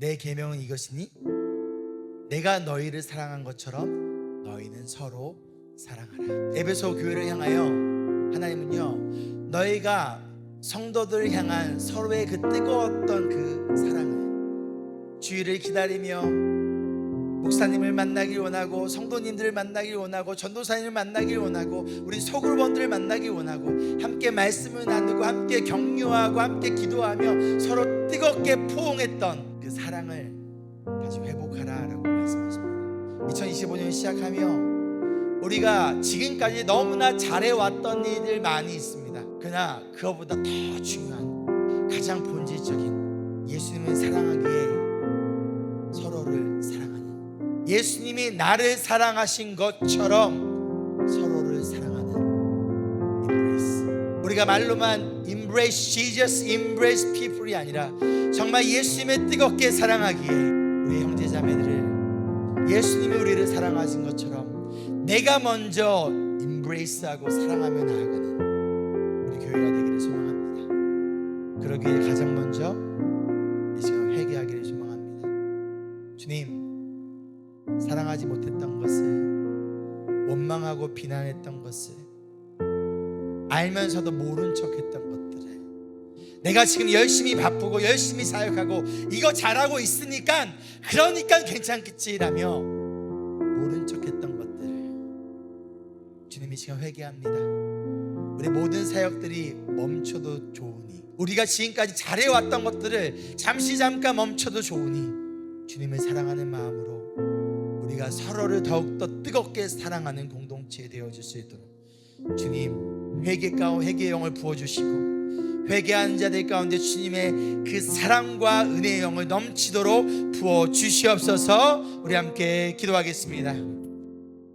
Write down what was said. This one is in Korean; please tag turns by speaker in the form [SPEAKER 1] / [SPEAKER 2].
[SPEAKER 1] 내 계명은 이것이니 내가 너희를 사랑한 것처럼 너희는 서로 사랑하라. 에베소 교회를 향하여 하나님은요 너희가 성도들을 향한 서로의 그 뜨거웠던 그 사랑을 주의를 기다리며 목사님을 만나길 원하고 성도님들을 만나길 원하고 전도사님을 만나길 원하고 우리 소그룹원들을 만나길 원하고 함께 말씀을 나누고 함께 격려하고 함께 기도하며 서로 뜨겁게 포옹했던 그 사랑을 다시 회복하라라고 말씀하십니다. 2025년 시작하며 우리가 지금까지 너무나 잘해왔던 일들 많이 있습니다. 그러나 그거보다 더 중요한 가장 본질적인 예수님을 사랑하기에 서로를 사랑하는 예수님이 나를 사랑하신 것처럼 서로를 사랑하는 embrace. 우리가 말로만 embrace Jesus, embrace people이 아니라 정말 예수님을 뜨겁게 사랑하기에 우리 형제자매들을 예수님이 우리를 사랑하신 것처럼 내가 먼저 embrace하고 사랑하며 나아가는 우리 교회가 되기를 소망합니다. 그러기에 가장 먼저 이 시간 회개하기를 소망합니다. 주님, 사랑하지 못했던 것을 원망하고 비난했던 것을 알면서도 모른 척했던 것들을 내가 지금 열심히 바쁘고 열심히 사역하고 이거 잘하고 있으니까 그러니까 괜찮겠지라며 모른 척했던 것들을 주님 이 시간 회개합니다. 우리 모든 사역들이 멈춰도 좋으니 우리가 지금까지 잘해왔던 것들을 잠시 잠깐 멈춰도 좋으니 주님을 사랑하는 마음으로 우리가 서로를 더욱더 뜨겁게 사랑하는 공동체 되어질 수 있도록 주님 회개 가운 회개의 영을 부어주시고 회개하는 자들 가운데 주님의 그 사랑과 은혜의 영을 넘치도록 부어 주시옵소서 우리 함께 기도하겠습니다.